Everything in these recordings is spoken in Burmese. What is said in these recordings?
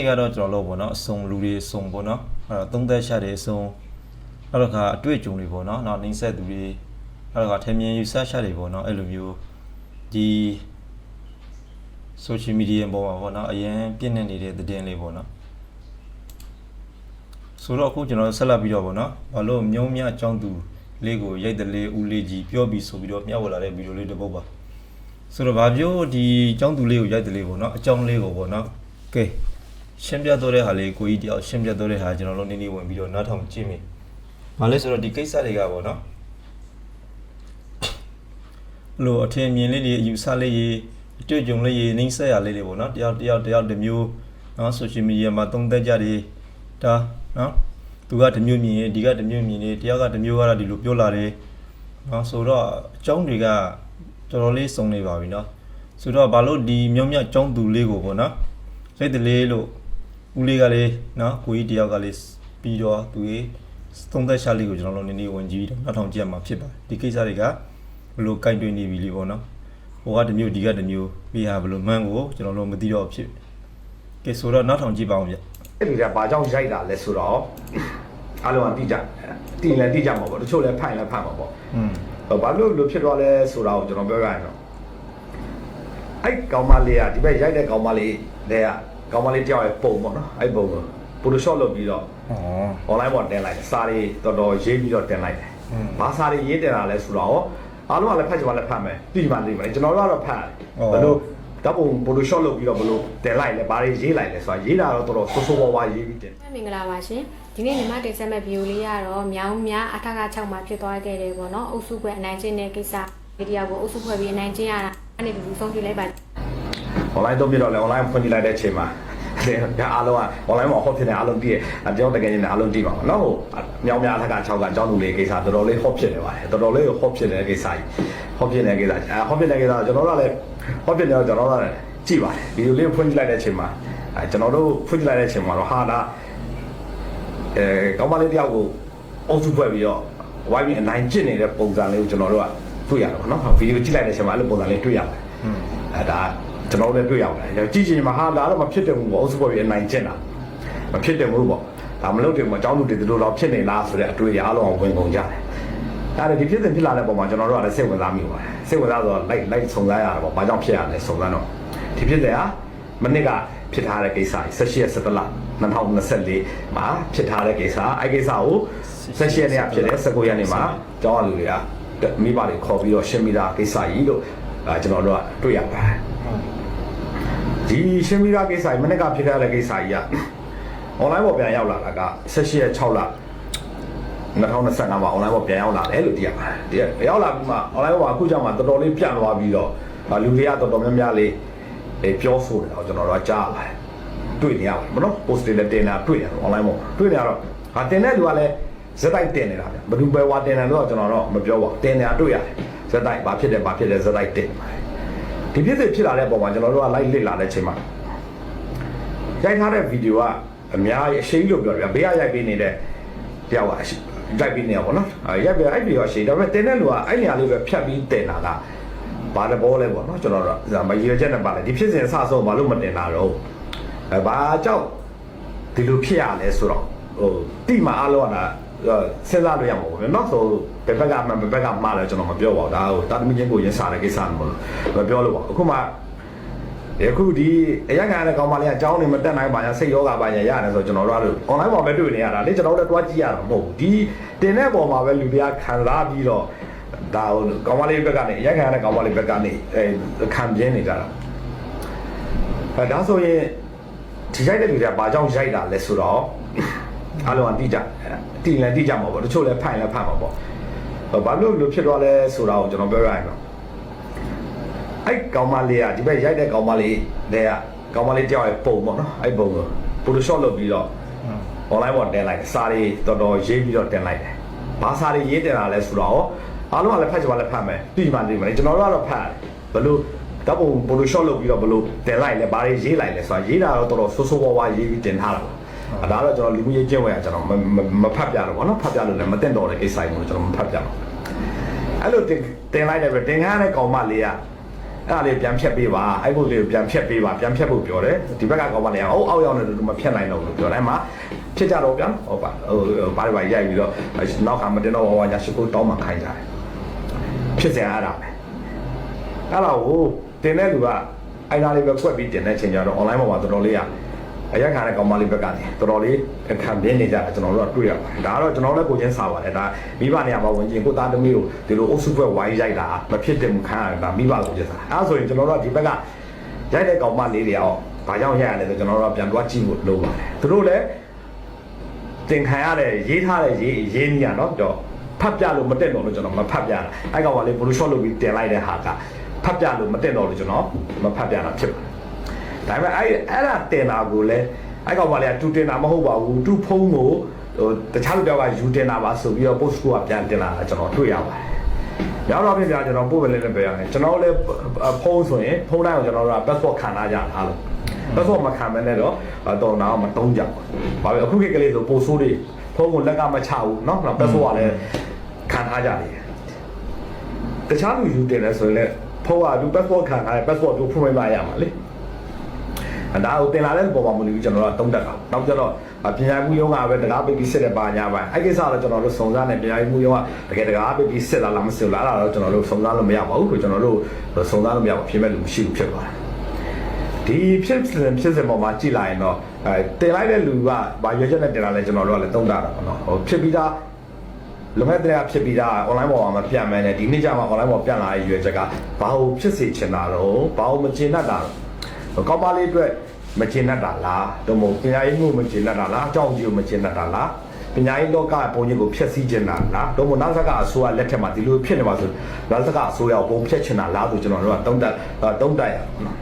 ဒီကတော့ကျွန်တော်တို့ပေါ့နော်အစုံလူတွေအစုံပေါ့နော်အဲ့တော့သုံးသက်ရှာတွေအစုံနောက်တစ်ခါအတွေ့အကြုံတွေပေါ့နော်နောက်နှိမ့်ဆက်သူတွေနောက်တစ်ခါထင်မြင်ယူဆရှာတွေပေါ့နော်အဲ့လိုမျိုးဒီ social media ပေါ်မှာပေါ့နော်အရင်ပြည့်နေနေတဲ့သတင်းလေးပေါ့နော်ဆိုတော့အခုကျွန်တော်ဆက်လက်ပြီးတော့ပေါ့နော်ဘာလို့မြုံမြအကြောင်းသူလေးကိုရိုက်တယ်လေးဦးလေးကြီးပြောပြီးဆိုပြီးတော့မျှဝေလာတဲ့ဗီဒီယိုလေးတစ်ပုဒ်ပါဆိုတော့ဘာပြောဒီအကြောင်းသူလေးကိုရိုက်တယ်လေးပေါ့နော်အကြောင်းလေးကိုပေါ့နော်ကဲ ရှင်းပြတော့တဲ့ဟာလေးကိုကြီးတယောက်ရှင်းပြတော့တဲ့ဟာကျွန်တော်တို့နေနေဝင်ပြီးတော့နားထောင်ကြည့်မိ။ဘာလဲဆိုတော့ဒီကိစ္စတွေကပေါ့နော်။ဘလို့အထင်မြင်လေးတွေအယူဆလေးတွေအတွေ့အကြုံလေးတွေနှိမ့်ဆက်ရလေးတွေပေါ့နော်။တယောက်တယောက်တယောက်တစ်မျိုးနော်ဆိုရှယ်မီဒီယာမှာသုံးသက်ကြတယ်ဒါနော်သူကတစ်မျိုးမြင်ရင်ဒီကတစ်မျိုးမြင်နေတယောက်ကတစ်မျိုးကတော့ဒီလိုပြောလာတယ်နော်ဆိုတော့အကြောင်းတွေကတော်တော်လေးစုံနေပါပြီနော်ဆိုတော့ဘာလို့ဒီမြောင်မြတ်ကျောင်းသူလေးကိုပေါ့နော်စိတ်တလေးလို့ ဦးလေးကလေးနော်ကိုကြီးတယောက်ကလေးပြီးတော့သူကြီးသုံးသက်ရှာလေးကိုကျွန်တော်တို့နည်းနည်းဝင်ကြည့်ပြီးတော့နောက်ထောင်ကြည့်ရမှာဖြစ်ပါတယ်ဒီကိစ္စတွေကဘယ်လိုကင်တွင်နေပြီလေပေါ့နော်ဟိုကတစ်မျိုးဒီကတစ်မျိုးပြီးဟာဘယ်လိုမှန်းကိုကျွန်တော်တို့မသိတော့ဖြစ်ကဲဆိုတော့နောက်ထောင်ကြည့်ပါအောင်ဗျအဲ့ဒီကဘာကြောင့်ရိုက်တာလဲဆိုတော့အားလုံးကတိကြတိလည်းတိကြမှာပေါ့တချို့လည်းဖတ်ရင်လည်းဖတ်မှာပေါ့อืมဘာလို့လို့ဖြစ်သွားလဲဆိုတာကိုကျွန်တော်ပြောရရင်တော့အဲ့ကောင်မလေးကဒီဘက်ရိုက်တဲ့ကောင်မလေးတွေက ကောင်မလေးတယောက်ရဲ့ပုံပေါ့နော်အဲ့ပုံကို Photoshop လုပ်ပြီးတော့ဩ online ပေါ်တင်လိုက်တယ်စာတွေတော်တော်ရေးပြီးတော့တင်လိုက်တယ်อืม ဘာစာတွေရေးတင်တာလဲဆိုတော့အားလုံးကလည်းဖတ်ကြပါလည်းဖတ်မယ်ပြီးမှသိမယ်ကျွန်တော်တို့ကတော့ဖတ်တယ်ဘယ်လိုဓာတ်ပုံ Photoshop လုပ်ပြီးတော့ဘယ်လိုတင်လိုက်လဲဘာတွေရေးလိုက်လဲဆိုတာရေးတာတော့တော်တော်ဆိုးဆိုးဝါးဝါးရေးပြီးတင် မင်္ဂလာပါရှင်ဒီနေ့ညီမတင်ဆက်မဲ့ဗီဒီယိုလေးကတော့မြောင်းမြအထက်က6မှာဖြစ်သွားခဲ့တယ်ပေါ့နော်အုပ်စုခွဲအနိုင်ကျင့်တဲ့ကိစ္စဗီဒီယိုကိုအုပ်စုခွဲပြီးအနိုင်ကျင့်ရတာအဲ့ဒီလူဆုံးပြလိုက်ပါ online တော့ပြတော့လေ online ဖွင့်ကြည့်လိုက်တဲ့အချိန်မှာဒါအားလုံးက online မှာဟောဖြစ်နေအားလုံးတည်ရအကြောင်းတကယ်ချင်းအားလုံးတည်ပါမှာနော်ဟိုမြောင်များအထက်က6ကအကြောင်းလူလေးကိစ္စတော်တော်လေးဟောဖြစ်နေပါတယ်တော်တော်လေးဟောဖြစ်နေတဲ့ကိစ္စကြီးဟောဖြစ်နေတဲ့ကိစ္စအဲဟောဖြစ်နေတဲ့ကိစ္စကျွန်တော်တို့ကလည်းဟောဖြစ်နေတော့ကျွန်တော်တို့ကလည်းကြည့်ပါတယ်ဗီဒီယိုလေးဖွင့်ကြည့်လိုက်တဲ့အချိန်မှာအဲကျွန်တော်တို့ဖွင့်ကြည့်လိုက်တဲ့အချိန်မှာတော့ဟာဒါအဲကောင်းမလေးတယောက်ကိုအုပ်စုဖွဲ့ပြီးတော့ဝိုင်းပြီးအနိုင်ကျင့်နေတဲ့ပုံစံလေးကိုကျွန်တော်တို့ကတွေ့ရတယ်ပေါ့နော်ဗီဒီယိုကြည့်လိုက်တဲ့အချိန်မှာအဲ့လိုပုံစံလေးတွေ့ရတယ်อืมအဲဒါ ကျွန်တော်တို့လည်းတွေ့ရပါတယ်ကြည့်ချင်မှာဟာဒါတော့မဖြစ်တယ်ဘူးပေါ့အုပ်စုပေါ်ပြီးအနိုင်ကျင့်တာမဖြစ်တယ်ဘူးပေါ့ဒါမလုပ်တယ်ပေါ့အကြောင်းလူတွေဒီလိုတော့ဖြစ်နေလားဆိုတဲ့အတွေ့အကြုံအားလုံးဝင်ကုန်ကြတယ်အဲ့ဒါဒီဖြစ်စဉ်ဖြစ်လာတဲ့ပုံမှာကျွန်တော်တို့ကလည်းစိတ်ဝင်စားမိပါတယ်စိတ်ဝင်စားဆိုတော့လိုက်လိုက်စုံစမ်းရတာပေါ့ဘာကြောင့်ဖြစ်ရလဲစုံစမ်းတော့ဒီဖြစ်စဉ်ဟာမနစ်ကဖြစ်ထားတဲ့ကိစ္စကြီး16ရက်17လ2024မှာဖြစ်ထားတဲ့ကိစ္စအဲ့ကိစ္စကို16ရက်နေ့ကဖြစ်တယ်19ရက်နေ့မှာကျောင်းအလူတွေကမိဘတွေခေါ်ပြီးတော့ရှင်းမိတာကိစ္စကြီးလို့အဲကျွန်တော်တို့ကတွေ့ရပါတယ် ဒီရှင်းပြီးသားကိစ္စကြီးမနေ့ကဖြစ်ခဲ့တဲ့ကိစ္စကြီးက online ပေါ်ပြန်ရောက်လာတာက16ရက်6လ2025မှာ online ပေါ်ပြန်ရောက်လာတယ်လို့သိရပါတယ်ဒီရောက်လာပြီးမှ online ပေါ်မှာအခုကြောင့်မှတော်တော်လေးပြန့်သွားပြီးတော့ဒါလူတွေကတော်တော်များများလေးအဲပြောဆိုတယ်တော့ကျွန်တော်တို့ကကြားရပါတယ်တွေ့နေရပါတယ်မနော် post တွေလည်းတင်တာတွေ့ရတယ် online ပေါ်တွေ့နေရတော့ဟာတင်တဲ့လူကလည်းဇက်တိုက်တင်နေတာဗျဘယ်သူပဲဝါတင်တယ်လို့တော့ကျွန်တော်တော့မပြောပါဘူးတင်နေတာတွေ့ရတယ်ဇက်တိုက်ဘာဖြစ်တယ်ဘာဖြစ်တယ်ဇက်တိုက်တင်ပါတယ် ဒီဖြစ်စစ်ဖြစ်လာတဲ့ပုံမှာကျွန်တော်တို့က live လစ်လာတဲ့ချိန်မှာရိုက်ထားတဲ့ဗီဒီယိုကအများကြီးအရှိန်လို့ပြောတယ်ဗျဘေးကရိုက်ပေးနေတဲ့တယောက်ကအရှိရိုက်ပေးနေရပါတော့အဲရိုက်ပြအဲ့ဗီဒီယိုအရှိန်ဒါပေမဲ့တင်တဲ့လူကအဲ့နေရာလေးပဲဖြတ်ပြီးတင်တာကဘာတဘောလဲပေါ့နော်ကျွန်တော်တို့မရွေချက်နဲ့ပါလေဒီဖြစ်စဉ်အစဆုံးဘာလို့မတင်တာတော့အဲဘာကြောင့်ဒီလိုဖြစ်ရလဲဆိုတော့ဟိုတိမအားလုံးကစဉ်းစားလို့ရမှာပေါ့ဗျာနော်ဆို ဘယ်ဘက်ကမှဘယ်ဘက်ကမှားလဲကျွန်တော်မပြောပါဘူးဒါဟိုတာသမီချင်းကိုရင်စားတဲ့ကိစ္စမဟုတ်ဘူးမပြောလို့ပါဘူးအခုမှအခုဒီအရက်ခံရတဲ့ကောင်မလေးကအကြောင်းနေမတက်နိုင်ပါညာစိတ်ယောဂပါညာရတယ်ဆိုတော့ကျွန်တော်တို့က online ပေါ်ပဲတွေ့နေရတာလေကျွန်တော်တို့လည်းတွားကြည့်ရတာမဟုတ်ဘူးဒီတင်တဲ့ပုံမှာပဲလူတွေကခံစားပြီးတော့ဒါဟိုကောင်မလေးဘက်ကနေအရက်ခံရတဲ့ကောင်မလေးဘက်ကနေအဲခံပြင်းနေကြတာအဲဒါဆိုရင်ဒီရိုက်တဲ့လူတွေကဘာကြောင့်ရိုက်တာလဲဆိုတော့အားလုံးကတိကြတိလည်းတိကြမှာပေါ့တချို့လည်းဖတ်ရင်လည်းဖတ်မှာပေါ့ ဘာလို့လို့ဖြစ်သွားလဲဆိုတာကိုကျွန်တော်ပြောရရင်တော့အဲ့ကောင်မလေးကဒီဘက်ရိုက်တဲ့ကောင်မလေးတွေကကောင်မလေးတယောက်ရဲ့ပုံပေါ့နော်အဲ့ပုံကို Photoshop လုပ်ပြီးတော့อืม online ပေါ်တင်လိုက်တယ်စာတွေတော်တော်ရေးပြီးတော့တင်လိုက်တယ်ဘာစာတွေရေးတင်တာလဲဆိုတော့အားလုံးကလည်းဖတ်ကြပါလည်းဖတ်မယ်ပြီးမှသိမယ်ကျွန်တော်တို့ကတော့ဖတ်တယ်ဘယ်လိုဓာတ်ပုံ Photoshop လုပ်ပြီးတော့ဘယ်လိုတင်လိုက်လဲဘာတွေရေးလိုက်လဲဆိုတာရေးတာတော့တော်တော်ဆိုးဆိုးဝါးဝါးရေးပြီးတင်ထားတာပါအဲ့ဒါတော့ကျွန်တော်လူမှုရေးကျင့်ဝတ်ရကျွန်တော်မမမဖတ်ပြတော့ဘောနော်ဖတ်ပြလို့လည်းမတင်တော့တဲ့ကိစ္စကြီးကိုကျွန်တော်မဖတ်ပြတော့ အဲ့လိုတင်တင်လိုက်တယ်ပဲတင်ကားတဲ့ကောင်မလေးကအဲ့ဒါလေးပြန်ဖြတ်ပေးပါအဲ့ကိုလေးကိုပြန်ဖြတ်ပေးပါပြန်ဖြတ်ဖို့ပြောတယ်ဒီဘက်ကကောင်မလေးကအောက်အောက်ရောက်နေတယ်မဖြတ်နိုင်တော့ဘူးလို့ပြောတယ်အဲ့မှာဖြစ်ကြတော့ဗျာဟောပါဟိုဘာတွေပါရိုက်ပြီးတော့နောက်ခါမတင်တော့ဝါဝါညာရှိကိုတောင်းမှခိုင်းကြတယ်ဖြစ်စရာအဲ့ဒါပဲအဲ့တော့ဟိုတင်တဲ့လူကအဲ့ဒါလေးပဲကွက်ပြီးတင်တဲ့ချိန်ကျတော့ online ပေါ်မှာတော်တော်လေးက အရက်ခါတဲ့ကောင်မလေးဘက်ကနေတော်တော်လေးခံပြင်းနေကြတယ်ကျွန်တော်တို့ကတွေ့ရပါတယ်ဒါကတော့ကျွန်တော်လည်းကိုချင်းစားပါတယ်ဒါမိဘနေရာမှာဝင်ချင်းကိုသားသမီးကိုဒီလိုအုပ်စုပွဲဝိုင်းရိုက်တာမဖြစ်တယ်မခံရတာမိဘကိုချင်းစားအဲဒါဆိုရင်ကျွန်တော်တို့ကဒီဘက်ကရိုက်တဲ့ကောင်မလေးတွေအောင်ဘာကြောင့်ရိုက်ရလဲဆိုကျွန်တော်တို့ကပြန်တွားကြည့်ဖို့လိုပါတယ်သူတို့လည်းတင်ခံရတဲ့ရေးထားတဲ့ရေးရေးနီးရနော်တော့ဖတ်ပြလို့မတက်တော့လို့ကျွန်တော်မဖတ်ပြတာအဲကောင်ကလေးဘလူးရှော့လုပ်ပြီးတင်လိုက်တဲ့ဟာကဖတ်ပြလို့မတက်တော့လို့ကျွန်တော်မဖတ်ပြတာဖြစ်ပါတယ် ဒါပေမဲ့အဲ့အဲ့ဒါတင်တာကိုလည်းအဲ့ကောင်မလေးကတူတင်တာမဟုတ်ပါဘူးတူဖုံးကိုဟိုတခြားလူတယောက်ကယူတင်တာပါဆိုပြီးတော့ post ကပြန်တင်လာတာကျွန်တော်တွေ့ရပါတယ်။ရောက်တော့ပြင်ပြကျွန်တော်ပို့ပဲလေးနဲ့ပြောရတယ်ကျွန်တော်လည်းဖုံးဆိုရင်ဖုံးတိုင်းကိုကျွန်တော်တို့က passport ခံထားကြတာလို့ passport မခံမနဲ့တော့တော်တော့မတုံးကြဘူး။ဘာပဲအခုခေတ်ကလေးဆိုပို့ဆိုးတွေဖုံးကိုလက်ကမချဘူးเนาะ passport ကလည်းခံထားကြတယ်။တခြားလူယူတင်လဲဆိုရင်လည်းဖုံးကသူ passport ခံထားတယ် passport ကိုဖွင့်မရမှာလေ။ ဒါကိုတင်လာတဲ့ပုံမှာမလို့ကျွန်တော်တို့ကတုံးတက်တာနောက်ကျတော့ပညာမှုရုံးကပဲတကားပိတ်ပြီးစစ်တဲ့ပါညာပိုင်းအဲ့ကိစ္စတော့ကျွန်တော်တို့စုံစမ်းနေပညာမှုရုံးကတကယ်တကားပိတ်ပြီးစစ်လာလားမစစ်လားအဲ့ဒါတော့ကျွန်တော်တို့စုံစမ်းလို့မရပါဘူးလို့ကျွန်တော်တို့စုံစမ်းလို့မရပါဘူးဖြစ်မဲ့လူမရှိဘူးဖြစ်သွားတယ်ဒီဖြစ်စဉ်ဖြစ်စဉ်ပေါ်မှာကြည့်လိုက်ရင်တော့အဲတင်လိုက်တဲ့လူကဘာရွေးချက်နဲ့တင်လာလဲကျွန်တော်တို့ကလည်းတုံးတာတာပေါ့နော်ဟိုဖြစ်ပြီးသားလုံမဲ့တဲ့ဖြစ်ပြီးသား online ပေါ်မှာမပြတ်မှန်းနဲ့ဒီနေ့ကျမှ online ပေါ်ပြန်လာရဲ့ရွေးချက်ကဘာလို့ဖြစ်စေချင်တာတော့ဘာလို့မကျင်တတ်တာတော့ ကောင်းပါလေးအတွက်မကျင်တတ်တာလားတော့မဟုတ်ပညာရေးမှုမကျင်တတ်တာလားအကြောင်းကြီးကိုမကျင်တတ်တာလားပညာရေးလောကပုံကြီးကိုဖျက်ဆီးကျင်တာလားတော့မဟုတ်နောက်ဆက်ကအစိုးရလက်ထက်မှာဒီလိုဖြစ်နေပါဆိုနောက်ဆက်ကအစိုးရကိုပုံဖျက်ချင်တာလားဆိုကျွန်တော်တို့ကတုံးတက်တုံးတက်ရအောင်နော်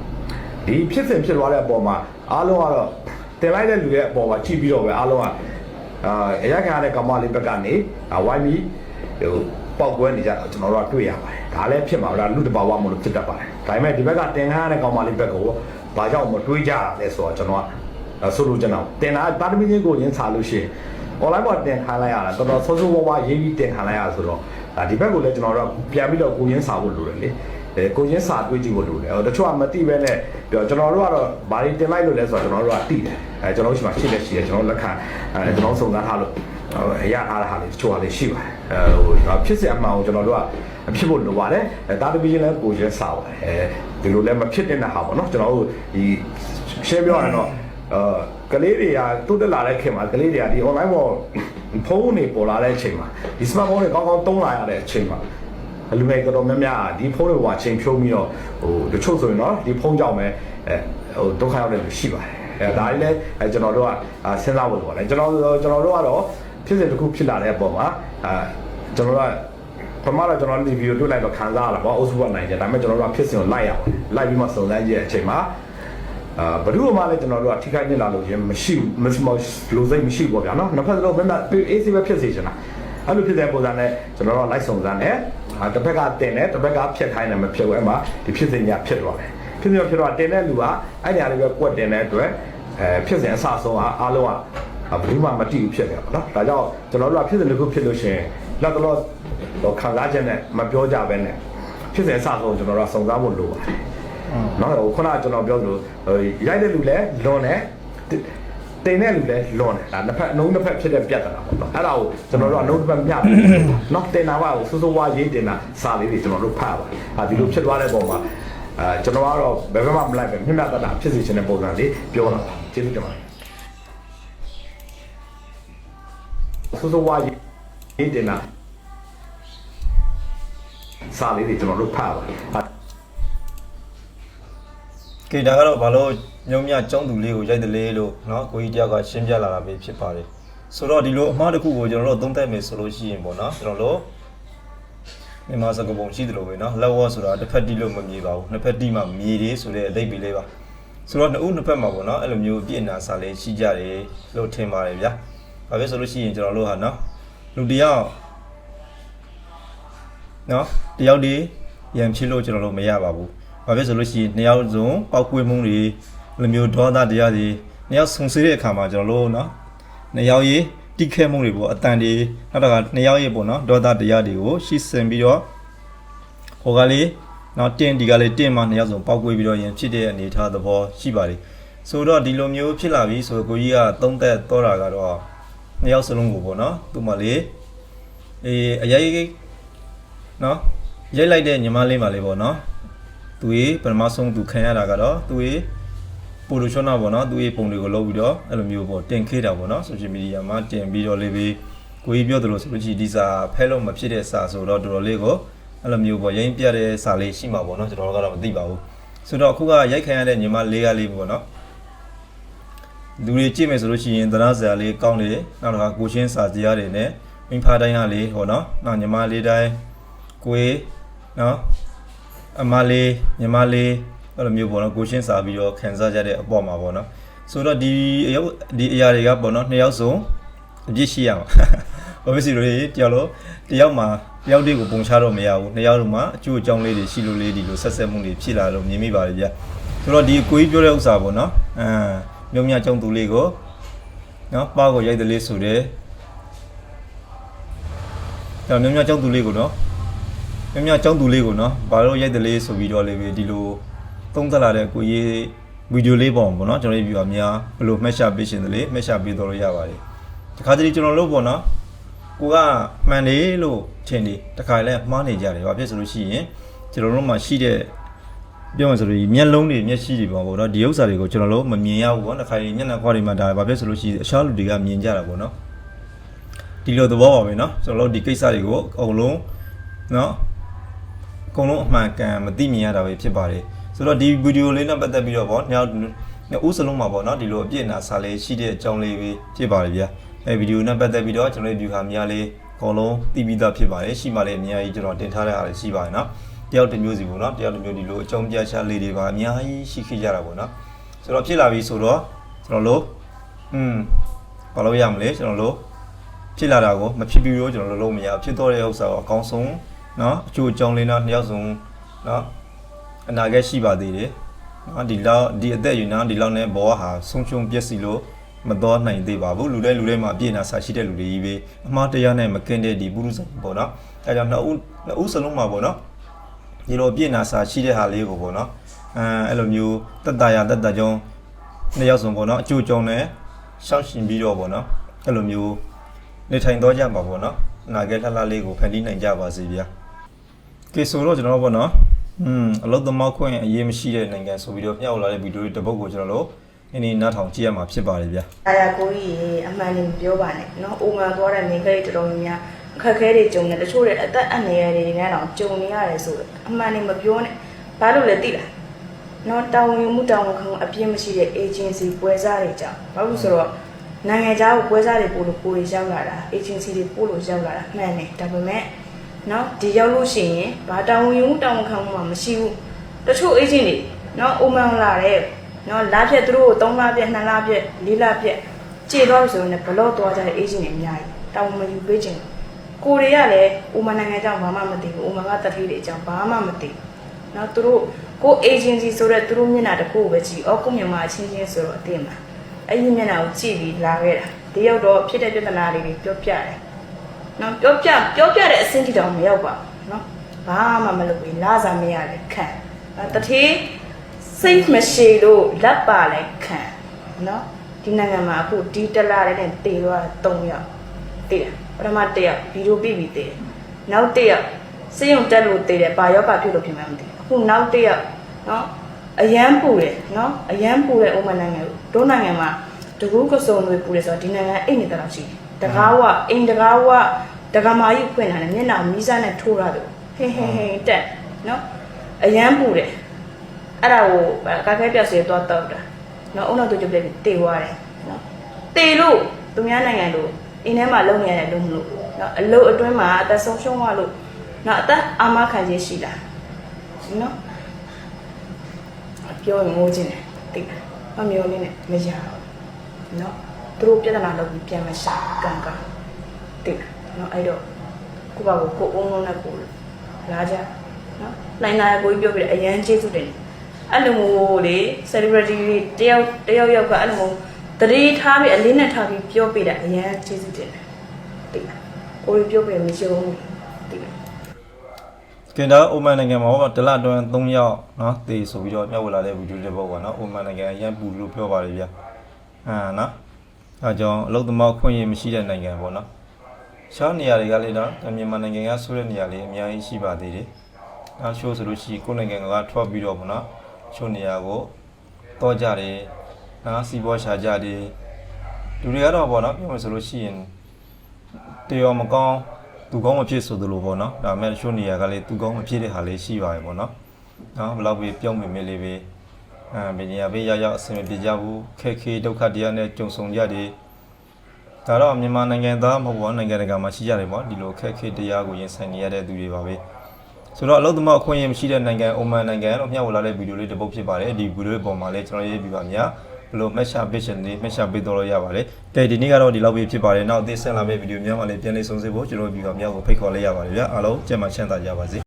ဒီဖြစ်စဉ်ဖြစ်သွားတဲ့အပေါ်မှာအားလုံးကတော့တင်လိုက်တဲ့လူရဲ့အပေါ်မှာကြည့်ပြီးတော့ပဲအားလုံးကအာအရက်ခံရတဲ့ကောင်မလေးဘက်ကနေဝိုင်းပြီးဟိုပောက်ကွဲနေကြတာကျွန်တော်တို့ကတွေ့ရပါတယ်ဒါလည်းဖြစ်မှာဒါလူတဘာဝမလို့ဖြစ်တတ်ပါတယ်ဒါပေမဲ့ဒီဘက်ကတင်ခံရတဲ့ကောင်မလေးဘက်ကို ဘာကြောင့်မတွေးကြတာလဲဆိုတော့ကျွန်တော်ကဆိုလိုချင်တာတင်လာတာတမီချင်းကိုရင်းစားလို့ရှိရင် online ပေါ်တင်ခံလိုက်ရတာတော်တော်ဆိုးဆိုးဝါးဝါးရေးပြီးတင်ခံလိုက်ရဆိုတော့ဒါဒီဘက်ကိုလည်းကျွန်တော်တို့ပြန်ပြီးတော့ကိုရင်းစားဖို့လိုတယ်လေအဲကိုရင်းစာတွေးကြည့်ဖို့လိုတယ်ဟိုတချို့ကမသိပဲနဲ့ပြောကျွန်တော်တို့ကတော့ဘာတွေတင်လိုက်လို့လဲဆိုတော့ကျွန်တော်တို့ကသိတယ်အဲကျွန်တော်တို့ရှိမှရှိလက်ရှိတယ်ကျွန်တော်လက်ခံအဲကျွန်တော်စုံစမ်းထားလို့အရာအားဟာလေးတချို့ကလည်းရှိပါတယ်အဲဟိုဖြစ်စေအမှန်ကိုကျွန်တော်တို့ကဖြစ်ဖို့လိုပါတယ်အဲတာတပီချင်းလည်းကိုရင်းစားပါတယ်အဲ ဒီလိုလည်းမဖြစ်တဲ့ဟာပေါ့နော်ကျွန်တော်တို့ဒီရှင်းပြောရရင်တော့အဲကလေးတွေကတိုးတက်လာတဲ့ခင်မှာကလေးတွေကဒီ online ပေါ်ဖုန်းတွေပေါ်လာတဲ့အချိန်မှာဒီ smartphone တွေကောင်းကောင်းသုံးလာရတဲ့အချိန်မှာလူငယ်တော်တော်များများဒီဖုန်းတွေပေါ်ချိန်ဖြုံးပြီးတော့ဟိုတချို့ဆိုရင်တော့ဒီဖုန်းကြောင့်ပဲအဲဟိုဒုက္ခရောက်တဲ့လူရှိပါတယ်အဲဒါလေးလည်းအဲကျွန်တော်တို့ကစဉ်းစားဖို့လိုပါတယ်ကျွန်တော်ကျွန်တော်တို့ကတော့ဖြစ်စဉ်တစ်ခုဖြစ်လာတဲ့အပေါ်မှာအဲကျွန်တော်တို့က ပမာတော့ကျွန်တော်ဒီဗီဒီယိုတွေ့လိုက်တော့ခံစားရတာပေါ့အုပ်စုကနိုင်ကြဒါပေမဲ့ကျွန်တော်တို့ကဖြစ်စဉ်ကိုလိုက်ရအောင်လိုက်ပြီးမှစုံစမ်းကြည့်တဲ့အချိန်မှာအာဘယ်သူမှလည်းကျွန်တော်တို့ကထိခိုက်နေလာလို့ရင်မရှိဘူးမစမလို့စိတ်မရှိဘူးပေါ့ဗျာနော်နှစ်ဖက်စလုံးမင်းမအေးစီပဲဖြစ်စေချင်တာအဲ့လိုဖြစ်တဲ့ပုံစံနဲ့ကျွန်တော်တို့လိုက်စုံစမ်းတယ်ဟာတစ်ဖက်ကတင်တယ်တစ်ဖက်ကဖြတ်ခိုင်းတယ်မဖြတ်ဘူးအဲ့မှာဒီဖြစ်စဉ်ညာဖြစ်သွားတယ်ဖြစ်စဉ်ဖြစ်တော့တင်တဲ့လူကအဲ့နေရာလေးပဲကွက်တင်တဲ့အတွက်အဲဖြစ်စဉ်အဆအဆုံးအားလုံးကဘယ်သူမှမတိဘူးဖြစ်တယ်ပေါ့နော်ဒါကြောင့်ကျွန်တော်တို့ကဖြစ်စဉ်တစ်ခုဖြစ်လို့ရှိရင် လက်တော့တော့ခံစားချက်နဲ့မပြောကြဘဲနဲ့ဖြစ်စဉ်အဆအဆုံးကျွန်တော်တို့ကစုံစမ်းဖို့လိုပါတယ်နော်ဟိုခုနကကျွန်တော်ပြောသလိုရိုက်တဲ့လူလည်းလွန်တယ်တင်တဲ့လူလည်းလွန်တယ်ဒါနှစ်ဖက်အနှုံးနှစ်ဖက်ဖြစ်တဲ့ပြဿနာပေါ့နော်အဲ့ဒါကိုကျွန်တော်တို့ကနှုံးတစ်ဖက်မျှပြီးနော်တင်တာကဟိုစိုးစိုးဝါးရေးတင်တာစာလေးတွေကျွန်တော်တို့ဖတ်ပါဟာဒီလိုဖြစ်သွားတဲ့ပုံမှာအဲကျွန်တော်ကတော့ဘယ်ဘက်မှမလိုက်ပဲမြင့်မြတ်တတာဖြစ်စီခြင်းတဲ့ပုံစံလေးပြောတာကျေးဇူးတင်ပါတယ်စိုးစိုးဝါးရေး တင်တာစာလေးတွေကျွန်တော်တို့ဖတ်ပါဟာ ကဲဒါကတော့ဘာလို့ညုံမြចောင်းသူလေးကိုရိုက်တယ်လေလို့เนาะကိုကြီးတယောက်ကရှင်းပြလာတာပဲဖြစ်ပါတယ်ဆိုတော့ဒီလိုအမှားတစ်ခုကိုကျွန်တော်တို့သုံးသပ်မယ်ဆိုလို့ရှိရင်ပေါ့เนาะကျွန်တော်တို့မြန်မာစကားပုံရှိတယ်လို့ပဲเนาะလက်ဝါဆိုတာတစ်ဖက်တီးလို့မမြည်ပါဘူးနှစ်ဖက်တီးမှမြေသေးဆိုတဲ့အဓိပ္ပာယ်လေးပါဆိုတော့နှစ်ဦးနှစ်ဖက်မှာပေါ့เนาะအဲ့လိုမျိုးပြည့်နာစာလေးရှိကြတယ်လို့ထင်ပါတယ်ဗျာဘာဖြစ်ဆိုလို့ရှိရင်ကျွန်တော်တို့ဟာเนาะ လူတယောက်နော်တယောက်ဒီရံဖြစ်လို့ကျွန်တော်တို့မရပါဘူး။ဘာဖြစ်ဆိုလို့ရှိရင်နှစ်ယောက်စုံပောက်ကွေးမှုတွေလူမျိုးဒေါသတရားတွေနှစ်ယောက်ဆုံဆွေးတဲ့အခါမှာကျွန်တော်တို့နော်နှစ်ယောက်ရေးတိခဲမှုတွေပေါ့အတန်တွေနောက်တော့နှစ်ယောက်ရေးပေါ့နော်ဒေါသတရားတွေကိုရှီစင်ပြီးတော့ဟိုကလေးနော်တင်းဒီကလေးတင်းမှနှစ်ယောက်စုံပောက်ကွေးပြီးတော့ရံဖြစ်တဲ့အနေအထားသဘောရှိပါလေ။ဆိုတော့ဒီလိုမျိုးဖြစ်လာပြီဆိုတော့ကိုကြီးကသုံးသက်တော့တာကတော့ နှစ်ယောက်စလုံးကိုပေါ့နော်သူ့မလေးအေးအရေးနော်ရိုက်လိုက်တဲ့ညီမလေးပါလေပေါ့နော်သူကြီးပထမဆုံးသူခံရတာကတော့သူကြီးပိုလိုချောနာပေါ့နော်သူကြီးပုံတွေကိုလုပ်ပြီးတော့အဲ့လိုမျိုးပေါ့တင်ခေးတာပေါ့နော်ဆိုရှယ်မီဒီယာမှာတင်ပြီးတော့လေးပြီးကိုကြီးပြောသလိုဆိုလို့ရှိရင်ဒီစာဖဲလို့မဖြစ်တဲ့စာဆိုတော့တော်တော်လေးကိုအဲ့လိုမျိုးပေါ့ရိုင်းပြတဲ့စာလေးရှိမှာပေါ့နော်ကျွန်တော်တို့ကတော့မသိပါဘူးဆိုတော့အခုကရိုက်ခံရတဲ့ညီမလေးကလေးပေါ့နော် လူတွေကြည့်မယ်ဆိုလို့ရှိရင်သနာစရာလေးကောင်းတယ်နောက်တစ်ခါကိုချင်းစာတရားတွေနဲ့မိဖတိုင်းကလေးဟောနော်နောက်ညီမလေးတိုင်းကိုေးနော်အမလေးညီမလေးအဲ့လိုမျိုးပေါ့နော်ကိုချင်းစာပြီးတော့ခံစားကြတဲ့အပေါ်မှာပေါ့နော်ဆိုတော့ဒီအရုပ်ဒီအရာတွေကပေါ့နော်နှစ်ယောက်စုံအပြစ်ရှိရမှာဘာဖြစ်စီလို့လဲတယောက်လို့တယောက်မှာတယောက်တည်းကိုပုံချတော့မရဘူးနှစ်ယောက်လုံးမှာအကျိုးအကြောင်းလေးတွေရှိလို့လေးဒီလိုဆက်ဆက်မှုတွေဖြစ်လာလို့မြင်မိပါတယ်ဗျဆိုတော့ဒီကိုကြီးပြောတဲ့ဥစ္စာပေါ့နော်အ မ်မြုံမြကျုံသူလေးကိုနော်ပါကိုရိုက်တယ်လေးဆိုတယ်ဒါမြုံမြကျုံသူလေးကိုနော်မြုံမြကျုံသူလေးကိုနော်ဘာလို့ရိုက်တယ်လေးဆိုပြီးတော့လေးပဲဒီလိုသုံးသလာတဲ့ကိုကြီးဗီဒီယိုလေးပေါ့ပေါ့နော်ကျွန်တော်တို့ view အများဘယ်လိုမှတ်ရှာပေးရှင်တယ်လေမှတ်ရှာပေးတော့လို့ရပါတယ်တခါတလေကျွန်တော်တို့ပေါ့နော်ကိုကမှန်တယ်လို့ထင်တယ်တခါလဲမှားနေကြတယ်ဘာဖြစ်ဆိုလို့ရှိရင်ကျွန်တော်တို့မှာရှိတဲ့ ပြောမှဆိုလို့မျက်လုံးတွေမျက်ရှိတွေပေါ့ဗောနော်ဒီဥစ္စာတွေကိုကျွန်တော်တို့မမြင်ရဘူးပေါ့တခါရင်မျက်နှာခွားတွေမှာဒါဘာဖြစ်ဆိုလို့ရှိရင်အခြားလူတွေကမြင်ကြတာပေါ့နော်ဒီလိုသဘောပါပဲနော်ကျွန်တော်တို့ဒီကိစ္စတွေကိုအကုန်လုံးနော်အကုန်လုံးအမှန်ကန်မသိမြင်ရတာပဲဖြစ်ပါတယ်ဆိုတော့ဒီဗီဒီယိုလေးနဲ့ပတ်သက်ပြီးတော့ဗောညောင်ဦးစလုံးမှာပေါ့နော်ဒီလိုအပြည့်အနာစာလေးရှိတဲ့အကြောင်းလေးပဲဖြစ်ပါတယ်ဗျာအဲဗီဒီယိုနဲ့ပတ်သက်ပြီးတော့ကျွန်တော်တို့ view ဟာများလေးအကုန်လုံးသိပြီးသားဖြစ်ပါတယ်ရှိမှလည်းအများကြီးကျွန်တော်တင်ထားတဲ့အားတွေရှိပါတယ်နော် တယောက်တစ်မျိုးစီပေါ့နော်တယောက်တစ်မျိုးဒီလိုအကြောင်းပြချလေးတွေပါအများကြီးရှိခဲ့ကြတာပေါ့နော်ဆိုတော့ဖြစ်လာပြီဆိုတော့ကျွန်တော်တို့อืมဘာလို့ရမလဲကျွန်တော်တို့ဖြစ်လာတာကိုမဖြစ်ပြီးတော့ကျွန်တော်တို့လုံးမရဘူးဖြစ်တော့တဲ့ဥစ္စာကိုအကောင်းဆုံးเนาะအကျိုးအကြောင်းလေးနော်နှစ်ယောက်စုံเนาะအနာဂတ်ရှိပါသေးတယ်เนาะဒီလောက်ဒီအသက်အယူနော်ဒီလောက်နဲ့ဘောဟာဆုံးရှုံးပြည့်စီလို့မတော်နိုင်သေးပါဘူးလူတိုင်းလူတိုင်းမှာအပြည့်အနာစာရှိတဲ့လူတွေကြီးပဲအမှားတရားနဲ့မကင်းတဲ့ဒီပုရုဇဉ်ပေါ့နော်အဲကြောင့်နှစ်ဦးနှစ်ဦးစလုံးမှာပေါ့နော် ဒီလိုအပြည့်အနာစာရှိတဲ့ဟာလေးကိုပေါ့နော်အဲအဲ့လိုမျိုးတက်တာရတက်တာကြောင့်နှစ်ယောက်စုံပေါ့နော်အကျိုးကြောင့်လည်းရှောက်ရှင်ပြီးတော့ပေါ့နော်အဲ့လိုမျိုးနေထိုင်တော့ကြပါပေါ့နော်အနာဂတ်လှလှလေးကိုဖန်တီးနိုင်ကြပါစေဗျာကဲဆိုတော့ကျွန်တော်တို့ပေါ့နော်อืมအလုတ်သမောက်ခွင့်အရေးမရှိတဲ့နိုင်ငံဆိုပြီးတော့မျှဝေလာတဲ့ဗီဒီယိုတွေတစ်ပုဒ်ကိုကျွန်တော်တို့ဒီနေ့နားထောင်ကြည့်ရမှာဖြစ်ပါတယ်ဗျာအာရကိုကြီးရေအမှန်တည်းမပြောပါနဲ့နော်အိုငံသွားတဲ့မိန်းကလေးတော်တော်များများ အခက်အခဲတွေကြုံနေတချို့တွေအသက်အန္တရာယ်တွေနဲ့တော့ကြုံနေရတယ်ဆိုတော့အမှန်တည်းမပြောနဲ့ဘာလို့လဲသိလားနော်တောင်းဝင်မှုတောင်းဝင်ခံမှုအပြည့်မရှိတဲ့ agency ပွဲစားတွေကြောင့်ဘာလို့ဆိုတော့နိုင်ငံခြားကိုပွဲစားတွေပို့လို့ကိုယ်တွေရောက်လာတာ agency တွေပို့လို့ရောက်လာတာမှန်တယ်ဒါပေမဲ့နော်ဒီရောက်လို့ရှိရင်ဘာတောင်းဝင်မှုတောင်းဝင်ခံမှုမှမရှိဘူးတချို့ agent တွေနော်အိုမန်လာတဲ့နော်လာဖြက်သူတို့ကို3လပြည့်2လပြည့်4လပြည့်ကြေသွားလို့ဆိုရင်လည်းဘလော့သွားကြတဲ့ agent တွေအများကြီးတောင်းမယူပေးခြင်း ကိုတွေကလည်းဥမနိုင်ငံကြောင့်ဘာမှမသိဘူးဥမကတတိတွေအကြောင်းဘာမှမသိဘူးနော်သူတို့ကို agency ဆိုတဲ့သူတို့မျက်နှာတစ်ခုကိုပဲကြည့်အော်ကိုမြန်မာအချင်းချင်းဆိုတော့အသိမှာအဲ့ဒီမျက်နှာကိုကြည့်ပြီးလာခဲ့တာဒီရောက်တော့ဖြစ်တဲ့ပြဿနာတွေပြောပြတယ်နော်ပြောပြပြောပြတဲ့အဆင့်ထိတောင်မရောက်ပါဘူးနော်ဘာမှမလုပ်ဘူးလာစားမရတယ်ခံတတိစိတ်မရှိလို့လက်ပါလဲခံနော်ဒီနိုင်ငံမှာအခုဒီတလားတဲ့နဲ့တည်သွားတာ3ယောက်တည်တယ် ပထမတစ်ယောက်ဗီဒီယိုပြီးပြီးတည်တယ်နောက်တစ်ယောက်စေယုံတက်လို့တည်တယ်ဘာယောဂဖြစ်လို့ဖြစ်မှန်းမသိဘူးအခုနောက်တစ်ယောက်နော်အရန်ပူတယ်နော်အရန်ပူတဲ့ဥမနိုင်ငံကိုတို့နိုင်ငံမှာတကူးကစုံတွေပူတယ်ဆိုတော့ဒီနိုင်ငံအိတ်နေတော့ရှိတယ်တကားဝအိမ်တကားဝတကားမာကြီးဖွင့်လာတယ်မျက်နှာမီးစားနဲ့ထိုးရတယ်ဟင်းဟင်းဟင်းတက်နော်အရန်ပူတယ်အဲ့ဒါကိုကားခဲပြတ်စေသွားတော့တာနော်အုံနောက်တို့ကြပြပြီးတေသွားတယ်နော်တေလို့သူများနိုင်ငံတို့ အင်းထဲမှာလုံနေရတယ်လို့မလို့နော်အလုတ်အတွင်းမှာအသက်ဆုံးရှုံးသွားလို့နော်အသက်အာမခံခြင်းရှိတာနော်ပြောရင်ငိုခြင်းတယ်တိတ်မမျိုးလေးနဲ့မရဘူးနော်သူတို့ပြဿနာလုပ်ပြီးပြန်မရှာကံကံတိတ်နော်အဲ့တော့ကိုပါကိုကိုအုံလုံးနဲ့ကိုလာကြနော်နိုင်နိုင်ကိုကြီးပြောပြတယ်အရန်ကျေးဇူးတင်တယ်အဲ့လိုမျိုးလေ celebrity တွေတယောက်တယောက်ယောက်ကအဲ့လိုမျိုး တတိထားပြီးအလေးနဲ့ထားပြီးပြောပြတာအရင်ကျေးဇူးတင်တယ်တိတ်လားကိုရီပြောပြမရှုံးဘူးတိတ်လားကင်တာအိုမန်နိုင်ငံမှာဟောတလအတွင်း3ယောက်နော်တေဆိုပြီးတော့မြတ်ဝလာတဲ့ဗီဒီယိုတွေပေါ့ကွာနော်အိုမန်နိုင်ငံအရန်ပူလို့ပြောပါတယ်ဗျာအာနော်အဲကြောင့်အလုတ်သမားခွင့်ရမရှိတဲ့နိုင်ငံပေါ့နော်ရှောင်းနေရာတွေကလည်းတော့မြန်မာနိုင်ငံကဆိုးတဲ့နေရာလေးအများကြီးရှိပါသေးတယ်နောက်ရှိုးဆိုလို့ရှိရင်ကိုယ်နိုင်ငံကထွက်ပြီးတော့ပေါ့နော်ချို့နေရာကိုတော့ကြတယ် နော်စီဘောရှာကြတယ်လူတွေကတော့ပေါ့နော်ပြောမှဆိုလို့ရှိရင်တရောမကောင်းသူကောင်းမဖြစ်ဆိုသလိုပေါ့နော်ဒါပေမဲ့ချို့နေရာကလည်းသူကောင်းမဖြစ်တဲ့ဟာလေးရှိပါတယ်ပေါ့နော်နော်ဘယ်လောက်ပဲပြောင်းမိမိလေးပဲအဲဘယ်နေရာပဲရောက်ရောက်အဆင်မပြေကြဘူးခက်ခဲဒုက္ခတရားနဲ့ကြုံဆုံကြတယ်ဒါတော့မြန်မာနိုင်ငံသားမဟုတ်ဘူးနိုင်ငံတကာမှာရှိကြတယ်ပေါ့ဒီလိုခက်ခဲတရားကိုရင်ဆိုင်နေရတဲ့သူတွေပါပဲဆိုတော့အလုပ်သမားအခွင့်အရေးမရှိတဲ့နိုင်ငံအိုမန်နိုင်ငံတော့မျှဝေလာတဲ့ဗီဒီယိုလေးတစ်ပုဒ်ဖြစ်ပါတယ်ဒီဗီဒီယိုပေါ်မှာလည်းကျွန်တော်ရေးပြပါများ ဘယ်လို match up page နဲ့ match up ပေးတော့ရပါတယ်ကဲဒီနေ့ကတော့ဒီလောက်ပဲဖြစ်ပါတယ်နောက်အသစ်ဆက်လာမယ့်ဗီဒီယိုများမှာလည်းပြန်လည်ဆုံစေဖို့ကျွန်တော်ဗီဒီယိုများကိုဖိတ်ခေါ်လိုက်ရပါတယ်ဗျာအားလုံးကြက်မှချမ်းသာကြပါစေ